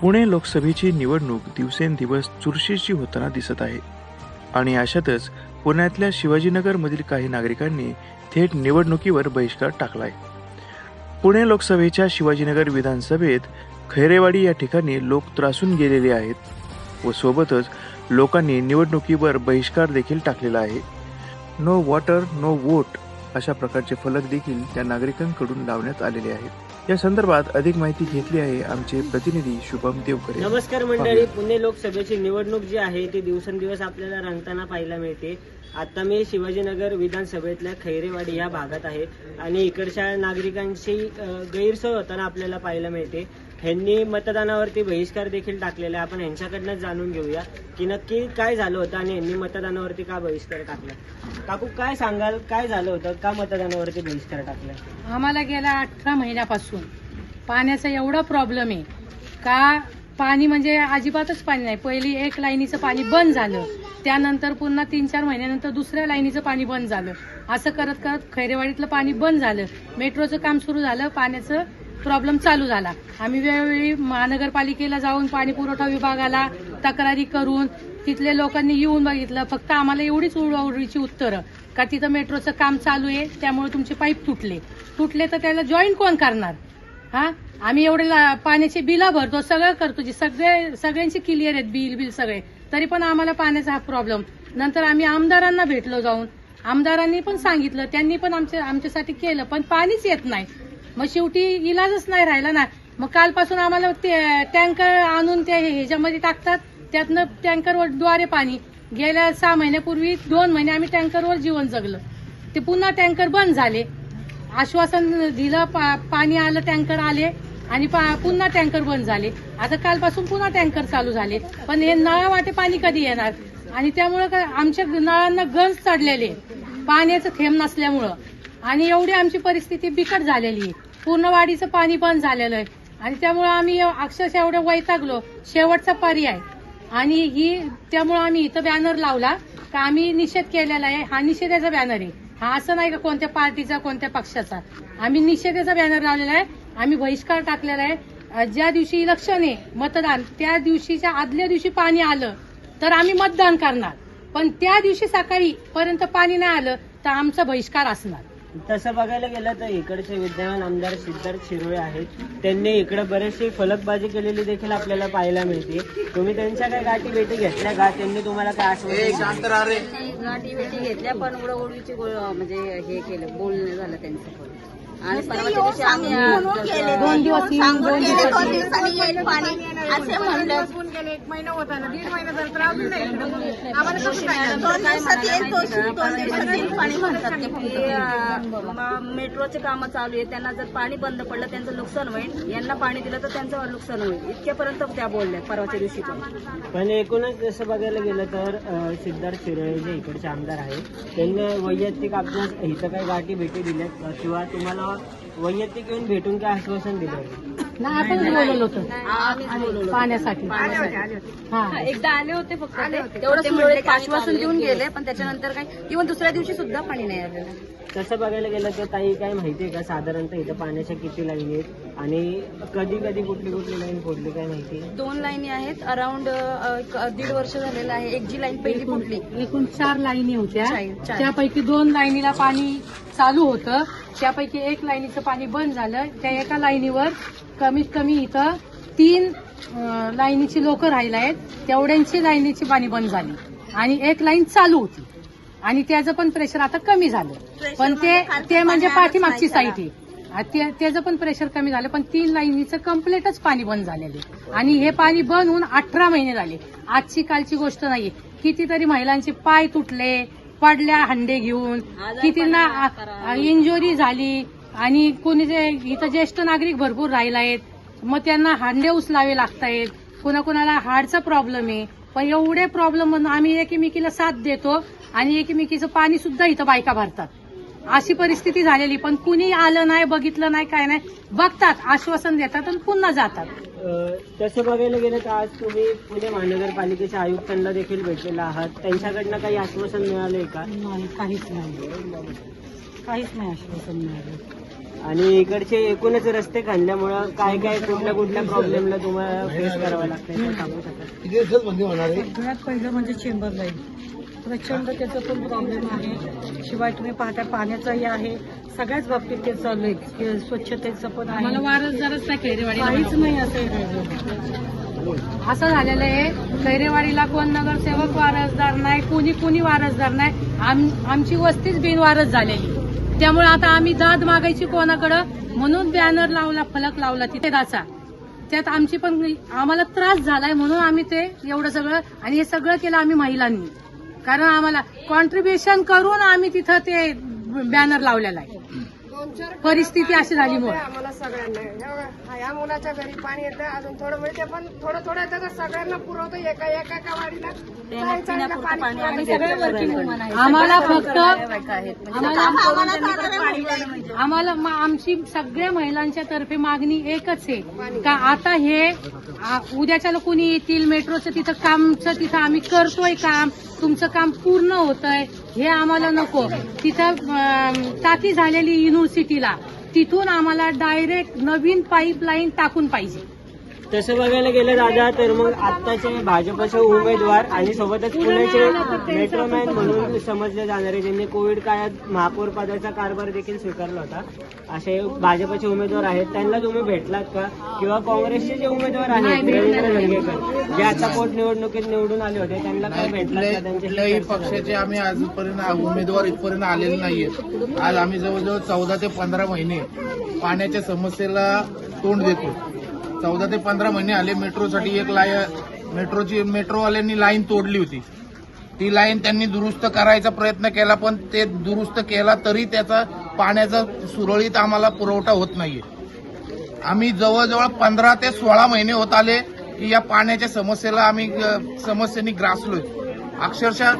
पुणे लोकसभेची निवडणूक दिवसेंदिवस चुरशीची होताना दिसत आहे. आणि अशातच पुण्यातल्या शिवाजीनगरमधील काही नागरिकांनी थेट निवडणुकीवर बहिष्कार टाकलाय. पुणे लोकसभेच्या शिवाजीनगर विधानसभेत खैरेवाडी या ठिकाणी लोक त्रासून गेलेले आहेत व सोबतच लोकांनी निवडणुकीवर बहिष्कार देखील टाकलेला आहे. नो वॉटर नो वोट अशा प्रकारचे फलक देखील त्या नागरिकांकडून लावण्यात आलेले आहेत. या संदर्भात अधिक माहिती घेतली आहे आमचे प्रतिनिधी शुभम देवकरे. नमस्कार मंडळी पुणे लोकसभेची निवडणूक जी आहे ती दिवसेंदिवस आपल्याला रंगताना पाहायला मिळते. आता मी शिवाजीनगर विधानसभेतल्या खैरेवाडी या भागात आहे आणि इकडच्या नागरिकांची गैरसोय होताना आपल्याला पाहायला मिळते. ह्यांनी मतदानावरती बहिष्कार देखील टाकलेला आहे. आपण यांच्याकडनं जाणून घेऊया की नक्की काय झालं होतं आणि यांनी मतदानावरती का बहिष्कार टाकला? काकू काय सांगाल? काय झालं होतं? का मतदानावरती बहिष्कार टाकला? आम्हाला गेल्या अठरा महिन्यापासून. पाण्याचा एवढा प्रॉब्लेम आहे. का पाणी म्हणजे अजिबातच पाणी नाही. पहिली एक लाईनीचं पाणी बंद झालं. त्यानंतर पुन्हा तीन चार महिन्यानंतर दुसऱ्या लाईनीचं पाणी बंद झालं. असं करत करत खैरेवाडीतलं पाणी बंद झालं. मेट्रोचं काम सुरू झालं. पाण्याचं प्रॉब्लेम चालू झाला. आम्ही वेळोवेळी महानगरपालिकेला जाऊन पाणी पुरवठा विभागाला तक्रारी करून तिथल्या लोकांनी येऊन बघितलं. फक्त आम्हाला एवढीच उडवाउडीची उत्तरं. का तिथं मेट्रोचं काम चालू आहे त्यामुळे तुमचे पाईप तुटले. तुटले तर त्याला जॉईन कोण करणार? हा? आम्ही एवढे ला- पाण्याचे बिलं भरतो सगळं करतो. जे सगळे सगळ्यांचे क्लिअर आहेत बिल बिल सगळे. तरी पण आम्हाला पाण्याचा हा प्रॉब्लेम. नंतर आम्ही आमदारांना भेटलो जाऊन. आमदारांनी पण सांगितलं त्यांनी पण आमच्या आमच्यासाठी केलं पण पाणीच येत नाही. मग शेवटी इलाजच नाही राहिला ना. मग कालपासून आम्हाला ते टँकर आणून ते ह्याच्यामध्ये टाकतात. त्यातनं टँकरवर द्वारे पाणी. गेल्या सहा महिन्यापूर्वी दोन महिने आम्ही टँकरवर जीवन जगलं. ते पुन्हा टँकर बंद झाले. आश्वासन दिलं पा- पाणी आलं टँकर आले. आणि पा- पुन्हा टँकर बंद झाले. आता कालपासून पुन्हा टँकर चालू झाले. पण हे नळा वाटे पाणी कधी येणार? आणि त्यामुळं आमच्या नळांना गंज चढलेले. पाण्याचं थेंब नसल्यामुळं. आणि एवढी आमची परिस्थिती बिकट झालेली आहे. पूर्ण वाडीचं पाणी बंद झालेलं आहे. आणि त्यामुळं आम्ही अक्षरशः एवढं वैतागलो. शेवटचा पर्याय. आणि ही त्यामुळं आम्ही इथं बॅनर लावला. का आम्ही निषेध केलेला आहे. हा निषेधाचा बॅनर आहे. हा असं नाही का कोणत्या पार्टीचा कोणत्या पक्षाचा. आम्ही निषेधाचा बॅनर लावलेला आहे. आम्ही बहिष्कार टाकलेला आहे. ज्या दिवशी इलेक्शन आहे मतदान त्या दिवशीच्या आदल्या दिवशी पाणी आलं तर आम्ही मतदान करणार. पण त्या दिवशी सकाळी पर्यंत पाणी नाही आलं तर आमचा बहिष्कार असणार. तसं बघायला गेलं तर इकडचे विद्यमान आमदार सिद्धार्थ शिरोळे आहेत. त्यांनी इकडे बरेचशी फलकबाजी केलेली देखील आपल्याला पाहायला मिळते. तुम्ही त्यांच्या काय गाठी भेटी घेतल्या का? त्यांनी तुम्हाला काय आश्वासन दिलं? गाठी भेटी घेतल्या पण उडवडीची म्हणजे हे केलं बोलणं झालं त्यांचं आणि परवाच्या दिवशी आम्ही दोन दिवस येऊन दोन दिवस दोन दिवसांनी येईल पाणी असे म्हणलं दोन दिवसात येईल तो दोन दिवसात येईल पाणी म्हणतात ते फक्त. मेट्रोचे कामं चालू आहे त्यांना जर पाणी बंद पडलं त्यांचं नुकसान होईल. यांना पाणी दिलं तर त्यांचं नुकसान होईल. इतक्यापर्यंत त्या बोलल्या परवाच्या दिवशी पण पण एकूणच जसं बघायला गेलं तर अं, सिद्धार्थ शिरोळे जे इकडचे आमदार आहेत त्यांनी वैयक्तिक आपल्या इथं काही गाठी भेटी दिल्यात? किंवा तुम्हाला वैयक्तिक येऊन भेटून काय आश्वासन दिलं नाही बोलवलं होतं. पाण्यासाठी. हा. एकदा आले होते फक्त ते. तेवढं आश्वासन देऊन गेले पण त्याच्यानंतर काय इव्हन दुसऱ्या दिवशी सुद्धा पाणी नाही आलेलं. तसं बघायला गेलं तर काही काय माहिती आहे का? साधारणतः इथं पाण्याच्या किती लाईन आहेत? आणि कधी कधी कुठली कुठली लाईन फोडली काय माहिती? दोन लाईनी आहेत अराउंड दीड वर्ष झालेलं आहे. एक जी लाईन पहिली फुटली. एकूण चार लाईनी होत्या. चार. त्यापैकी दोन लाईनीला पाणी चालू होतं. त्यापैकी एक लाईनीचं पाणी बंद झालं. त्या एका लाईनीवर कमीत कमी इथं तीन लाईनीची लोक राहिला आहेत. तेवढ्यांची लाईनीची पाणी बंद झाली. आणि एक लाईन चालू होती. आणि त्याचं पण प्रेशर आता कमी झालं. पण ते ते म्हणजे पाठीमागची साईट आहे. त्याचं पण प्रेशर कमी झालं. पण तीन लाईनीचं कम्प्लीटच पाणी बंद झालेलं आणि हे पाणी बंद होऊन अठरा महिने झाले. आजची कालची गोष्ट नाहीये. कितीतरी महिलांचे पाय तुटले पडल्या हंडे घेऊन. कितींना इंजुरी झाली. आणि कोणी जे इथं ज्येष्ठ नागरिक भरपूर राहिला आहेत मग त्यांना हांडे उचलावे लागतायत कुणा कुणाला हार्टचा प्रॉब्लेम आहे. पण एवढे प्रॉब्लेम म्हणून आम्ही एकमेकीला साथ देतो आणि एकमेकीचं पाणी सुद्धा इथं बायका भरतात. अशी परिस्थिती झालेली पण कुणी आलं नाही बघितलं नाही काय नाही बघतात आश्वासन देतात आणि पुन्हा जातात. तसं बघायला गेलं तर आज तुम्ही पुणे महानगरपालिकेच्या आयुक्तांना देखील भेटलेला आहात. त्यांच्याकडनं काही आश्वासन मिळालंय का? नाही काहीच नाही. काहीच नाही आश्वासन मिळालं आणि इकडचे एकूणच रस्ते खणल्यामुळं काय काय कुठल्या कुठल्या प्रॉब्लेमला तुम्हाला फेस करावं लागतं ते सांगू शकाल सगळ्यात पहिलं म्हणजे चेंबर लाईन प्रचंड त्याचा पण प्रॉब्लेम आहे. शिवाय तुम्ही पाहता पाण्याचाही आहे. सगळ्याच बाबतीत ते चालू आहे. की स्वच्छतेचं पण आम्हाला आहे वारसदारच नाही खैरेवाडी काहीच नाही असं राहिलेलं. असं झालेलं आहे. खैरेवाडीला कोण नगरसेवक वारसदार नाही कुणी कुणी वारसदार नाही. आम आमची वस्तीच बिनवारस झालेली. त्यामुळे आता आम्ही दाद मागायची कोणाकडं? म्हणून बॅनर लावला फलक लावला तिथे दाचा त्यात आमची पण आम्हाला त्रास झालाय म्हणून आम्ही ते एवढं सगळं आणि हे सगळं केलं आम्ही महिलांनी. कारण आम्हाला कॉन्ट्रीब्युशन करून आम्ही तिथं ते बॅनर लावलेला आहे. परिस्थिती अशी झाली म्हणून. आम्हाला सगळ्यांना. या मुलाच्या घरी पाणी येतं अजून थोडं मिळते पण थोडं थोडं येतं तर सगळ्यांना पुरवतं एका एका एका वाडीला पाणी आम्हाला फक्त म्हणजे आम्हाला- काम करून त्यांनी परत पाणी द्यायला पाहिजे. आम्हाला म- आमची सगळ्या महिलांच्या तर्फे मागणी एकच आहे. का आता हे आ, उद्याच्याला कोणी येतील मेट्रोचं तिथं कामचं तिथं आम्ही करतोय काम. तुमचं काम पूर्ण होतंय हे आम्हाला नको. तिथं टाकी झालेली युनिव्हर्सिटीला तिथून आम्हाला डायरेक्ट नवीन पाईपलाईन टाकून पाहिजे. तसं बघायला गेलं दादा तर मग आत्ताचे भाजपचे उमेदवार आणि सोबतच पुण्याचे मेट्रोमॅन म्हणून समजले जाणारे ज्यांनी कोविड काळात महापौर पदाचा कारभार देखील स्वीकारला होता असे भाजपचे उमेदवार आहेत. त्यांना तुम्ही भेटलात का? किंवा काँग्रेसचे जे उमेदवार आहेत रवींद्र धंगेकर जे आता पोटनिवडणुकीत निवडून आले होते त्यांना काय भेटलात का? कुठल्याही पक्षाचे आम्ही आजपर्यंत उमेदवार इथपर्यंत आलेले नाहीये. आज आम्ही जवळजवळ चौदा ते पंधरा महिने पाण्याच्या समस्येला तोंड देतो. चौदा ते पंधरा महिने आले मेट्रोसाठी एक लाय मेट्रोची मेट्रोवाल्यांनी लाईन तोडली होती. ती लाईन त्यांनी दुरुस्त करायचा प्रयत्न केला पण ते दुरुस्त केला तरी त्याचा पाण्याचा सुरळीत आम्हाला पुरवठा होत नाहीये. आम्ही जवळजवळ पंधरा ते सोळा महिने होत आले की या पाण्याच्या समस्येला आम्ही समस्येने ग्रासलोय. अक्षरशः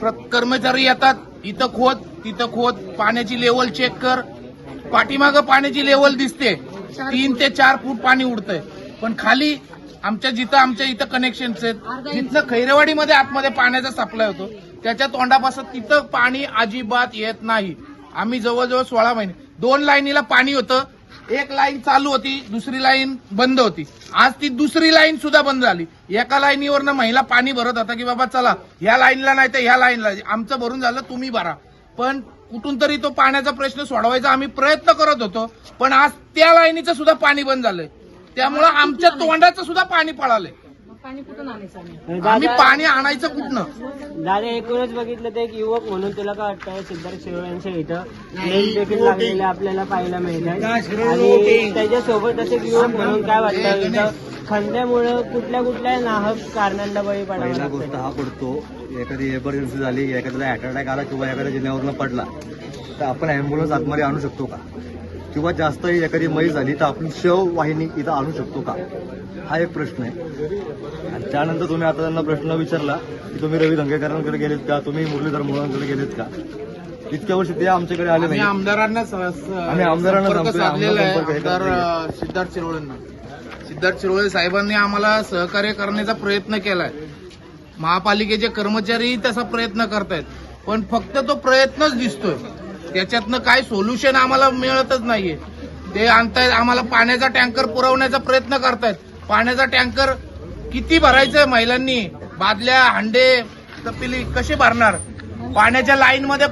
प्र- कर्मचारी येतात इथं खोद तिथं खोद पाण्याची लेवल चेक कर. पाठीमागं पाण्याची लेवल दिसते. तीन ते चार फूट पाणी उडतंय. पण खाली आमच्या जिथं आमच्या इथं कनेक्शन्स आहेत जिथनं खैरेवाडीमध्ये आतमध्ये पाण्याचा सप्लाय होतो त्याच्या तोंडापासून तिथं पाणी अजिबात येत नाही. आम्ही जवळजवळ सोळा महिने दोन लाईनीला पाणी होतं एक लाईन चालू होती दुसरी लाईन बंद होती. आज ती दुसरी लाईन सुद्धा बंद झाली. एका लाईनीवरनं महिला पाणी भरत होता की बाबा चला ह्या लाईनला नाही तर ह्या लाईनला आमचं भरून झालं तुम्ही भरा. पण कुठून तरी तो पाण्याचा प्रश्न सोडवायचा आम्ही प्रयत्न करत होतो पण आज त्या लाईनीचं सुद्धा पाणी बंद झालंय. त्यामुळं आमच्या तोंडाचं सुद्धा पाणी पळालंय. पाणी कुठून आणायचं आम्ही? पाणी आणायचं कुठनं? दादा एकूणच बघितलं तर एक युवक म्हणून तुला काय वाटतं सिद्धार्थ शिरोळ्यांच्या इथं? देखील लागलेले आपल्याला पाहायला मिळतात आणि त्याच्यासोबत असे एक युवक म्हणून काय वाटतं इथं? खंड्यामुळं कुठल्या कुठल्या नाहक कारणांना बळी पडावं पहिला गोष्ट हा पडतो एखादी इमर्जन्सी झाली एखाद्याला अटॅक अटॅक आला किंवा एखाद्या जिल्ह्यावरनं पडला तर आपण अँब्युलन्स आतमध्ये आणू शकतो का? किंवा जास्त एखादी मयी झाली तर आपण शव वाहिनी इथं आणू शकतो का? हा एक प्रश्न आहे. आणि त्यानंतर तुम्ही आता त्यांना प्रश्न विचारला की तुम्ही रवी धंगेकरांकडे गेलेत का? तुम्ही मुरलीधर मोहनकडे गेलेत का? इतक्या वर्षी ते आमच्याकडे आले आम्ही नाही आमदारांना स- स- आम्ही आमदारांना संपर्क संपर्क- साधलेला आहे आमदार संपर्क हे आमदार करतोय. अ, सिद्धार्थ शिरोळेंना. सिद्धार्थ शिरोळे साहेबांनी आम्हाला सहकार्य करण्याचा प्रयत्न केलाय. महापालिकेचे कर्मचारीही तसा प्रयत्न करतायत. पण फक्त तो प्रयत्नच दिसतोय. त्याच्यातनं काय सोल्युशन आम्हाला मिळतच नाहीये. ते आणतायत आम्हाला पाण्याचा टँकर पुरवण्याचा प्रयत्न करतायत. पाण्याचा टँकर किती भरायचंय महिलांनी? बादल्या हंडे तपिली कसे भरणार? पाण्याच्या लाईनमध्ये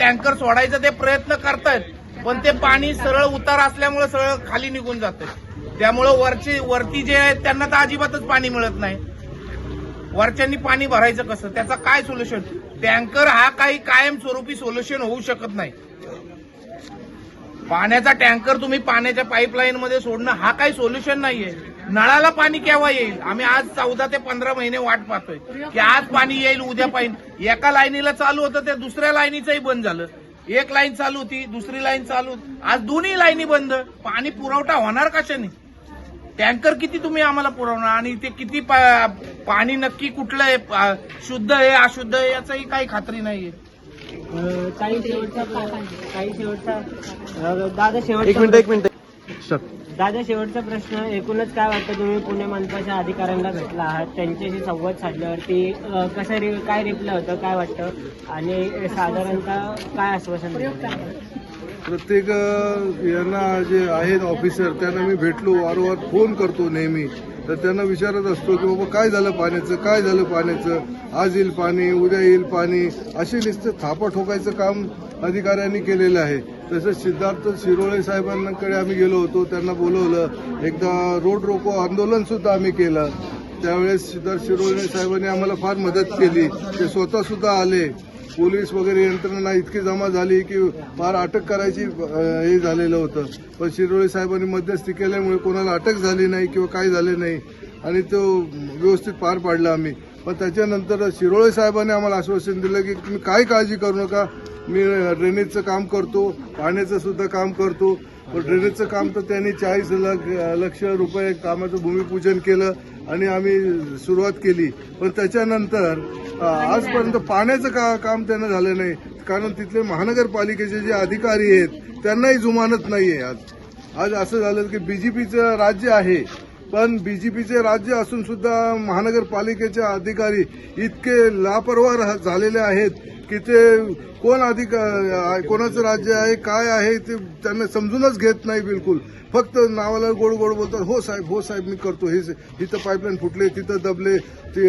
टँकर सोडायचं ते प्रयत्न करतायत. पण ते पाणी सरळ उतार असल्यामुळे सरळ खाली निघून जातं त्यामुळं वरचे वरती जे आहेत त्यांना तर अजिबातच पाणी मिळत नाही. वरच्यांनी पाणी भरायचं कसं? त्याचा काय सोल्युशन टँकर हा काही कायमस्वरूपी सोल्युशन होऊ शकत नाही. पाण्याचा टँकर तुम्ही पाण्याच्या पाईपलाईन मध्ये सोडणं हा काही सोल्युशन नाहीये. नळाला पाणी केव्हा येईल? आम्ही आज चौदा ते पंधरा महिने वाट पाहतोय. की आज पाणी येईल उद्या पाहिजे एका लाईनीला चालू होतं ते दुसऱ्या लाईनीचंही बंद झालं. एक लाईन चालू होती दुसरी लाईन चालू होती. आज दोन्ही लाईनी बंद. पाणी पुरवठा होणार कशाने? टँकर किती तुम्ही आम्हाला पुरवणार? आणि ते किती पा- पाणी नक्की कुठलं आहे? शुद्ध आहे अशुद्ध आहे याचाही काही खात्री नाहीये. काही शेवटचा काही शेवटचा अं, दादा शेवटचा एक मिनिट दादा शेवटचा प्रश्न. एकूणच काय वाटतं तुम्ही पुणे मनपाच्या अधिकाऱ्यांना भेटला आहात? त्यांच्याशी संवाद साधल्यावरती कसं रि काय रिप्लाय होतं काय वाटतं? आणि साधारणतः काय आश्वासन? प्रत्येक यांना जे आहेत ऑफिसर त्यांना मी भेटलो वारंवार फोन करतो नेहमी. तर त्यांना विचारत असतो की बाबा काय झालं पाण्याचं? काय झालं पाण्याचं? आज येईल पाणी उद्या येईल पाणी. असे नुसतं थापा ठोकायचं काम अधिकाऱ्यांनी केलेलं आहे. तसंच सिद्धार्थ शिरोळे साहेबांकडे आम्ही गेलो होतो त्यांना बोलवलं. एकदा रोड रोको आंदोलन सुद्धा आम्ही केलं. त्यावेळेस सिद्धार्थ शिरोळे साहेबांनी आम्हाला फार मदत केली. ते स्वतः सुद्धा आले. पोलीस वगैरे यंत्रणा इतकी जमा झाली की फार अटक करायची हे झालेलं होतं. पण शिरोळे साहेबांनी मध्यस्थी केल्यामुळे कोणाला अटक झाली नाही किंवा काय झाले नाही. आणि तो व्यवस्थित पार पाडला आम्ही. पण त्याच्यानंतर शिरोळे साहेबांनी आम्हाला आश्वासन दिलं की तुम्ही काय काळजी करू नका. मी ड्रेनेजचं काम करतो पाण्याचं सुद्धा काम करतो. पण ड्रेनेजचं काम तर त्यांनी चाळीस लाख लक्ष रुपये कामाचं भूमिपूजन केलं. आणि आम्ही सुरुवात केली. पण त्याच्यानंतर आजपर्यंत पाण्याचं का काम त्यांना झालं नाही. कारण तिथले महानगरपालिकेचे जे अधिकारी आहेत त्यांनाही जुमानत नाहीये आज. आज असं झालं की बीजेपीचं राज्य आहे. पण बीजेपीचे राज्य असून सुद्धा महानगरपालिकेचे अधिकारी इतके लापरवाह राह- झालेले आहेत की ते कोण अधिक कोणाचं राज्य आहे काय आहे ते त्यांना समजूनच घेत नाही बिलकुल. फक्त नावाला गोड गोड बोलतात हो साहेब हो साहेब मी करतो. हे इथं पाईपलाईन फुटले तिथं दबले ते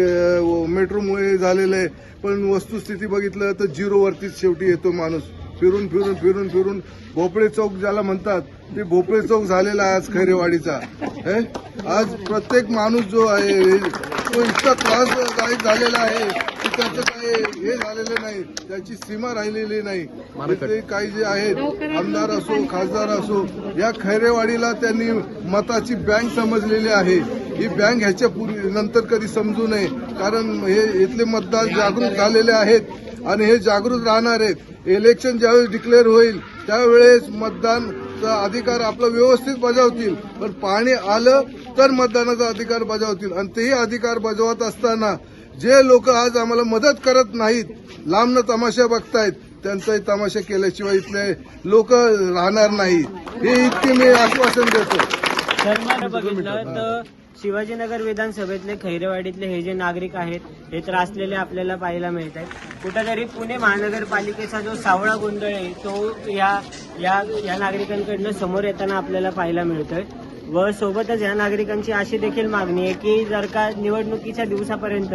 मेट्रोमुळे झालेलं आहे. पण वस्तुस्थिती बघितलं तर झिरोवरतीच शेवटी येतो माणूस. फिरून फिरून फिरून फिरून भोपळे चौक ज्याला म्हणतात ते भोपळे चौक झालेला आहे आज खैरेवाडीचा. हे? आज प्रत्येक माणूस जो आहे तो इतका त्रासदायक झालेला आहे की त्याचं काही हे झालेलं नाही त्याची सीमा राहिलेली नाही. ते काही जे आहेत आमदार असो खासदार असो या खैरेवाडीला त्यांनी मताची बँक समजलेली आहे. ही बँक ह्याच्या पूर्वी नंतर कधी समजू नये कारण हे इथले मतदार जागृत झालेले आहेत आणि हे जागृत राहणार आहेत. इलेक्शन ज्यावेळेस डिक्लेअर होईल त्यावेळेस मतदानचा अधिकार आपला व्यवस्थित बजावतील. पण पाणी आलं तर मतदानाचा अधिकार बजावतील. आणि तेही अधिकार बजावत असताना जे लोक आज आम्हाला मदत करत नाहीत लांबनं तमाशा बघतायत त्यांचाही तमाशा केल्याशिवाय इथले लोक राहणार नाही हे इतके मी आश्वासन देतो. शिवाजीनगर विधानसभेतले खैरेवाडीतले हे जे नागरिक आहेत हे त्रासलेले आपल्याला पाहायला मिळत आहेत कुठेतरी पुणे महानगरपालिकेचा जो सावळा गोंधळ आहे तो या या या नागरिकांकडनं समोर येताना आपल्याला पाहायला मिळतोय. व सोबतच या नागरिकांची अशी देखील मागणी आहे की जर का निवडणुकीच्या दिवसापर्यंत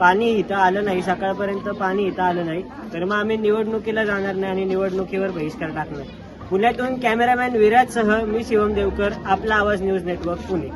पाणी इथं आलं नाही सकाळपर्यंत पाणी इथं आलं नाही तर मग आम्ही निवडणुकीला जाणार नाही आणि निवडणुकीवर बहिष्कार टाकणार. पुण्यातून कॅमेरामॅन विराजसह मी शिवम देवकर आपला आवाज न्यूज नेटवर्क पुणे.